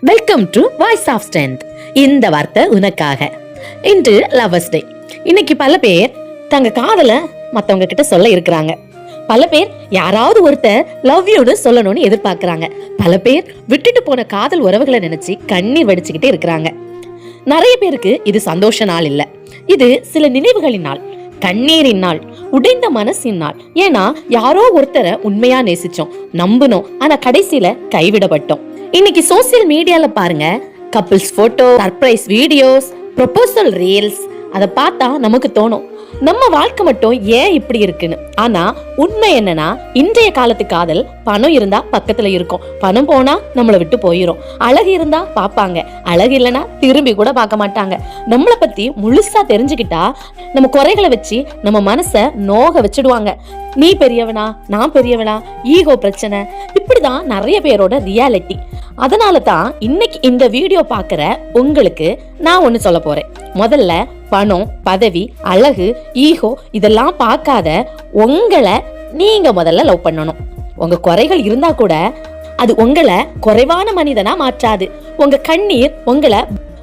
Welcome to voice of strength இந்த வார்த்தை உனக்காக. இன்று லவர்ஸ் டே இன்னைக்கு பல பேர் தங்க காதலை மத்தவங்க கிட்ட சொல்ல இருக்கிறாங்க. பல பேர் யாராவது ஒருத்தர் லவ் யூன்னு சொல்லணும்னு எதிர்பார்க்கறாங்க. பல பேர் விட்டுட்டு போன காதல் உறவுகளை நினைச்சு கண்ணீர் வடிச்சுக்கிட்டே இருக்கிறாங்க. நிறைய பேருக்கு இது சந்தோஷ நாள் இல்ல. இது சில நினைவுகளின் நாள் கண்ணீரின் நாள் உடைந்த மனசின் நாள். ஏன்னா யாரோ ஒருத்தரை உண்மையா நேசிச்சோம் நம்புனோம் ஆனா கடைசியில கைவிடப்பட்டோம். இன்னைக்கு சோசியல் மீடியால பாருங்க. Couples photo surprise videos proposal reels அதை பார்த்தா நமக்கு தோணும். நம்ம வாழ்க்கை மட்டும் ஏன் இப்படி இருக்குன்னு. ஆனா உண்மை என்னன்னா இன்றைய காலத்து காதல் பணம் இருந்தா பக்கத்துல இருக்கும். பணம் போனா நம்மளை விட்டு போயிரும். அழகு இருந்தா பாப்பாங்க அழகு இல்லைன்னா திரும்பி கூட பார்க்க மாட்டாங்க. நம்மளை பத்தி முழுசா தெரிஞ்சுக்கிட்டா நம்ம குறைகளை வச்சு நம்ம மனசை நோக வச்சிடுவாங்க. நீ பெரியவனா நான் பெரியவனா ஈகோ பிரச்சனை இப்படிதான் நிறைய பேரோட ரியாலிட்டி அதனால தான் இன்னைக்கு இந்த வீடியோ பார்க்குற உங்களுக்கு நான் ஒன்று சொல்ல போகிறேன் முதல்ல பணம் பதவி அழகு ஈகோ இதெல்லாம் பார்க்காத உங்களை நீங்கள் முதல்ல லவ் பண்ணணும். உங்கள் குறைகள் இருந்தால் கூட அது உங்களை குறைவான மனிதனா மாற்றாது. உங்க கண்ணீர் உங்களை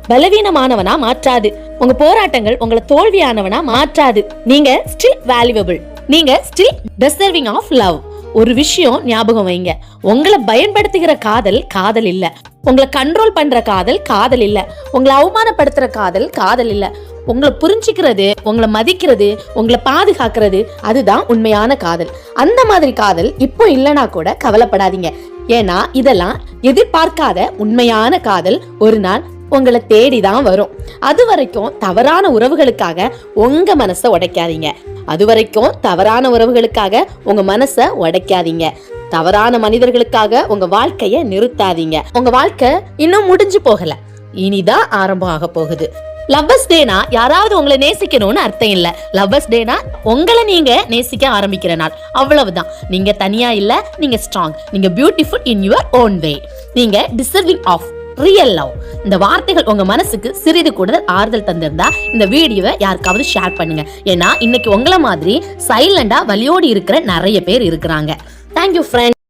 பலவீனமானவனா மாற்றாது. உங்க போராட்டங்கள் உங்களை தோல்வியானவனா மாற்றாது. நீங்க ஸ்டில் வேல்யூபிள் நீங்க ஸ்டில் டிசர்விங் ஆஃப் லவ் ஒரு விஷயம் ஞாபகம் வைங்க. உங்களை பயன்படுத்துகிற காதல் காதல் இல்ல. உங்களை கண்ட்ரோல் பண்ற காதல் காதல் இல்ல. உங்களை அவமானப்படுத்துற காதல் காதல் இல்ல. உங்களை புரிஞ்சுக்கிறது உங்களை மதிக்கிறது உங்களை பாதுகாக்கிறது அதுதான் உண்மையான காதல். அந்த மாதிரி காதல் இப்போ இல்லைனா கூட கவலைப்படாதீங்க. ஏன்னா இதெல்லாம் எதிர்பார்க்காத உண்மையான காதல் ஒரு நாள் உங்களை தேடி தான் வரும். அது வரைக்கும் தவறான உறவுகளுக்காக உங்க மனசை உடைக்காதீங்க. அது வரைக்கும் தவறான உறவுகளுக்காக உங்க மனசை உடைக்காதீங்க. தவறான மனிதர்களுக்காக உங்க வாழ்க்கைய நிறுத்தாதீங்க. உங்க வாழ்க்கை இன்னும் முடிஞ்சு போகல. இனிதான் ஆரம்பம் ஆக போகுது. லவ்வர்ஸ் டேனா யாராவது உங்களை நேசிக்கணும்னு அர்த்தம் இல்ல. லவ்வர்ஸ் டேனா உங்களை நீங்க நேசிக்க ஆரம்பிக்கிற நாள். அவ்வளவுதான். நீங்க தனியா இல்ல நீங்க ஸ்ட்ராங் நீங்க beautiful in your own way நீங்க டிசர்விங் ஆஃப் ரியல் லவ் இந்த வார்த்தைகள் உங்க மனசுக்கு சிறிது கூட ஆறுதல் தந்திருந்தா இந்த வீடியோவை யாருக்காவது ஷேர் பண்ணுங்க. ஏன்னா இன்னைக்கு உங்களை மாதிரி சைலண்டா வலியோடு இருக்கிற நிறைய பேர் இருக்கிறாங்க. Thank you friend